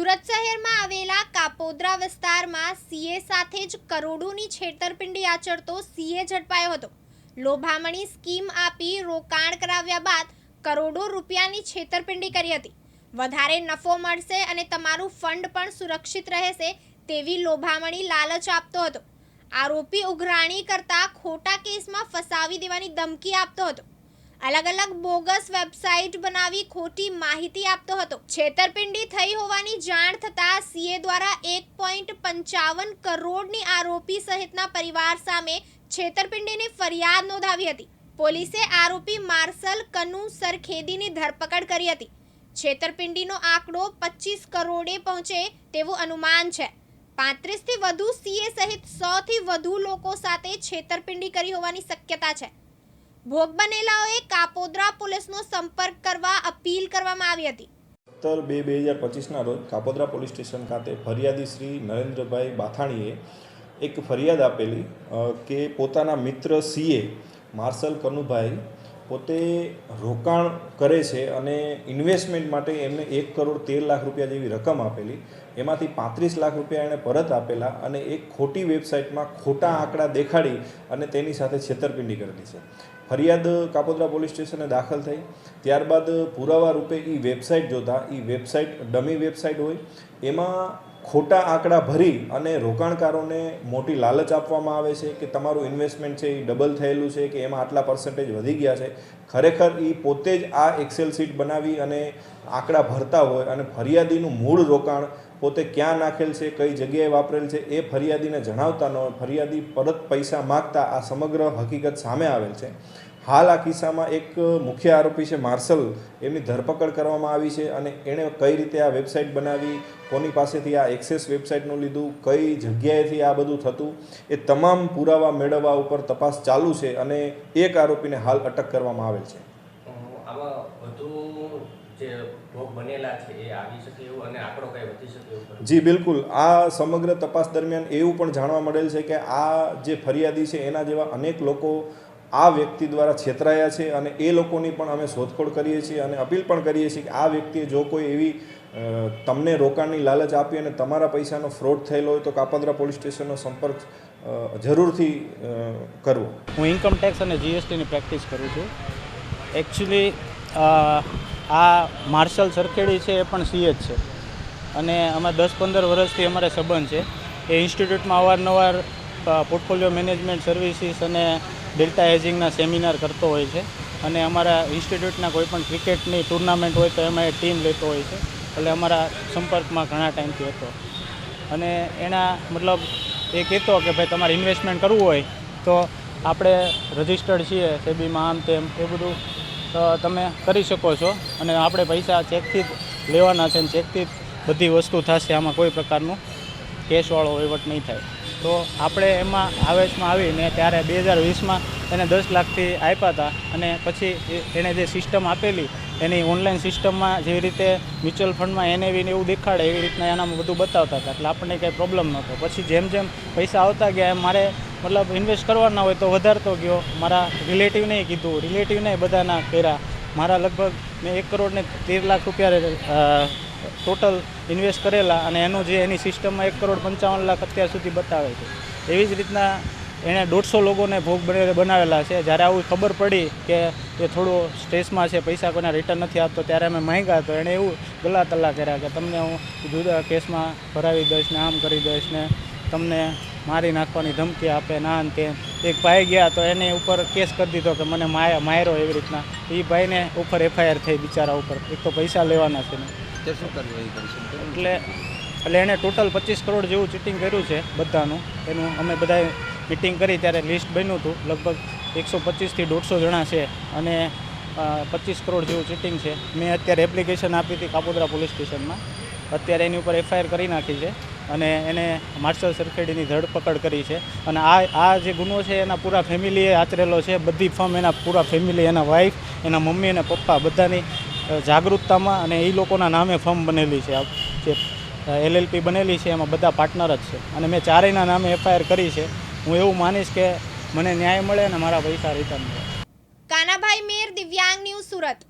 સુરત શહેરમાં આવેલા કાપોદ્રા વિસ્તારમાં સીએ સાથે જ કરોડોની છેતરપિંડી આચરતો સીએ ઝડપાયો હતો. લોભામણી સ્કીમ આપી રોકાણ કરાવ્યા બાદ કરોડો રૂપિયાની છેતરપિંડી કરી હતી. વધારે નફો મળશે અને તમારું ફંડ પણ સુરક્ષિત રહેશે તેવી લોભામણી લાલચ આપતો હતો. આરોપી ઉઘરાણી કરતા ખોટા કેસમાં ફસાવી દેવાની ધમકી આપતો હતો. અલગ અલગ બોગસ વેબસાઇટ બનાવી ખોટી માહિતી આપતો હતો. છેતરપિંડી થઈ હોવાની જાણ થતાં સીએ દ્વારા એક પોઈન્ટ પંચાવન કરોડની આરોપી સહિતના પરિવાર સામે છેતરપિંડીની ફરિયાદ નોંધાવી હતી. પોલીસે આરોપી માર્શલ કનુ સરખેદીની ધરપકડ કરી હતી. છેતરપિંડીનો આંકડો પચીસ કરોડે પહોંચે તેવું અનુમાન છે. પાંત્રીસથી વધુ સીએ સહિત સોથી વધુ લોકો સાથે છેતરપિંડી કરી હોવાની શક્યતા છે. ભોગ બનેલાઓએ કાપોદ્રા પોલીસનો સંપર્ક કરવા અપીલ કરવામાં આવી હતી. સત્તર બે બે હજાર પચીસના રોજ કાપોદ્રા પોલીસ સ્ટેશન ખાતે ફરિયાદી શ્રી નરેન્દ્રભાઈ બાથાણીએ એક ફરિયાદ આપેલી કે પોતાના મિત્ર સીએ માર્શલ કનુભાઈ પોતે રોકાણ કરે છે અને ઇન્વેસ્ટમેન્ટ માટે એમને એક કરોડ તેર લાખ રૂપિયા જેવી રકમ આપેલી. એમાંથી પાંત્રીસ લાખ રૂપિયા એણે પરત આપેલા અને એક ખોટી વેબસાઇટમાં ખોટા આંકડા દેખાડી અને તેની સાથે છેતરપિંડી કરેલી છે. ફરિયાદ કાપોદ્રા પોલીસ સ્ટેશને દાખલ થઈ. ત્યારબાદ પુરાવા રૂપે એ વેબસાઇટ જોતા એ વેબસાઇટ ડમી વેબસાઇટ હોય, એમાં ખોટા આંકડા ભરી અને રોકાણકારોને મોટી લાલચ આપવામાં આવે છે કે તમારું ઇન્વેસ્ટમેન્ટ છે એ ડબલ થયેલું છે કે એમાં આટલા પર્સન્ટેજ વધી ગયા છે. ખરેખર એ પોતે જ આ એક્સેલ શીટ બનાવી અને આંકડા ભરતા હોય અને ફરિયાદીનું મૂળ રોકાણ પોતે ક્યાં નાખેલ છે, કઈ જગ્યાએ વાપરેલ છે, એ ફરિયાદીને જણાવતા ન હોય. ફરિયાદી પરત પૈસા માગતા આ સમગ્ર હકીકત સામે આવેલ છે. હાલ આ કિસ્સામાં એક મુખ્ય આરોપી છે, માર્શલ. એમની ધરપકડ કરવામાં આવી છે અને એણે કઈ રીતે આ વેબસાઇટ બનાવી, કોની પાસેથી આ એક્સેસ વેબસાઇટનું લીધું, કઈ જગ્યાએથી આ બધું થતું, એ તમામ પુરાવા મેળવવા ઉપર તપાસ ચાલુ છે અને એક આરોપીને હાલ અટક કરવામાં આવેલ છે. આવા વધુ જે ભોગ બનેલા છે એ આવી શકે એવું અને આંકડો કઈ વધી શકે એવું ખરું? જી બિલકુલ આ સમગ્ર તપાસ દરમિયાન એવું પણ જાણવા મળેલ છે કે આ જે ફરિયાદી છે એના જેવા અનેક લોકો આ વ્યક્તિ દ્વારા છેતરાયા છે અને એ લોકોની પણ અમે શોધખોળ કરીએ છીએ અને અપીલ પણ કરીએ છીએ કે આ વ્યક્તિએ જો કોઈ એવી તમને રોકાણની લાલચ આપી અને તમારા પૈસાનો ફ્રોડ થયેલો હોય તો કાપોદ્રા પોલીસ સ્ટેશનનો સંપર્ક જરૂરથી કરવો હું ઇન્કમ ટેક્સ અને જીએસટીની પ્રેક્ટિસ કરું છું એકચ્યુઅલી આ માર્શલ સરખેડી છે એ પણ સીએ જ છે. અને અમે દસ પંદર વર્ષથી અમારે સંબંધ છે. એ ઇન્સ્ટિટ્યૂટમાં અવારનવાર પોર્ટફોલિયો મેનેજમેન્ટ સર્વિસીસ અને ડેલ્ટા હેજિંગના સેમિનાર કરતો હોય છે. અને અમારા ઇન્સ્ટિટ્યૂટના કોઈ પણ ક્રિકેટની ટુર્નામેન્ટ હોય તો એમાં એ ટીમ લેતો હોય છે. એટલે અમારા સંપર્કમાં ઘણા ટાઈમથી હતો. અને એના મતલબ એ કહેતો કે ભાઈ તમારે ઇન્વેસ્ટમેન્ટ કરવું હોય તો આપણે રજિસ્ટર્ડ છીએ સેબીમાં આમ તેમ એ બધું. તમે કરી શકો છો. અને આપણે પૈસા ચેકથી જ લેવાના છે અને ચેકથી બધી વસ્તુ થશે. આમાં કોઈ પ્રકારનું કેશવાળો વહીવટ નહીં થાય. તો આપણે એમાં આવેશમાં આવીને ત્યારે બે હજાર વીસમાં એને દસ લાખથી આપ્યા હતા. અને પછી એણે જે સિસ્ટમ આપેલી, એની ઓનલાઈન સિસ્ટમમાં જેવી રીતે મ્યુચ્યુઅલ ફંડમાં એને ને એવું દેખાડે, એવી રીતના એનામાં બધું બતાવતા હતા. એટલે આપણને કંઈ પ્રોબ્લેમ નહોતો. પછી જેમ જેમ પૈસા આવતા ગયા, એમ મારે મતલબ ઇન્વેસ્ટ કરવાના હોય તો વધારતો ગયો. મારા રિલેટિવને કીધું. રિલેટિવને બધાના કર્યા. મારા લગભગ મેં એક કરોડને તેર લાખ રૂપિયા ટોટલ ઇન્વેસ્ટ કરેલા અને એનું જે એની સિસ્ટમમાં એક કરોડ પંચાવન લાખ અત્યાર સુધી બતાવે છે. એવી જ રીતના એણે દોઢસો લોકોને ભોગ બને- બનાવેલા છે. જ્યારે આવું ખબર પડી કે એ થોડો સ્ટ્રેસમાં છે, પૈસા કોઈને રિટર્ન નથી આપતો, ત્યારે અમે માંગ્યા તો એણે એવું ગલા તલ્લા કર્યા કે તમને હું જુદા કેસમાં ભરાવી દઈશ ને આમ કરી દઈશ ને તમને મારી નાખવાની ધમકી આપે ના તે. એક ભાઈ ગયા તો એને ઉપર કેસ કરી દીધો કે મને માયા માર્યો એવી રીતના. એ ભાઈને ઉપર એફઆઈઆર થઈ બિચારા ઉપર. એક તો પૈસા લેવાના છે ને. શું કરવું એટલે એટલે એણે ટોટલ પચીસ કરોડ જેવું ચીટિંગ કર્યું છે બધાનું. એનું અમે બધાએ મિટિંગ કરી ત્યારે લિસ્ટ બન્યું હતું. લગભગ એકસો પચીસથી દોઢસો જણા છે અને પચીસ કરોડ જેવું ચીટિંગ છે. મેં અત્યારે એપ્લિકેશન આપી હતી કાપોદ્રા પોલીસ સ્ટેશનમાં અત્યારે એની ઉપર એફઆઈઆર કરી નાખી છે. અને એને માર્શલ સરખેડીની ધરપકડ કરી છે. અને આ આ જે ગુનો છે, એના પૂરા ફેમિલીએ આચરેલો છે. બધી ફર્મ એના પૂરા ફેમિલી એના વાઈફ એના મમ્મી અને પપ્પા બધાની જાગૃતતામાં અને એ લોકોના નામે ફર્મ બનેલી છે. જે એલએલપી બનેલી છે, એમાં બધા પાર્ટનર જ છે. અને મેં ચારેયના નામે એફઆઈઆર કરી છે. હું એવું માનીશ કે મને ન્યાય મળે અને મારા પૈસા રિટર્ન મળે. કાનાભાઈ મેર, દિવ્યાંગ ન્યૂઝ સુરત.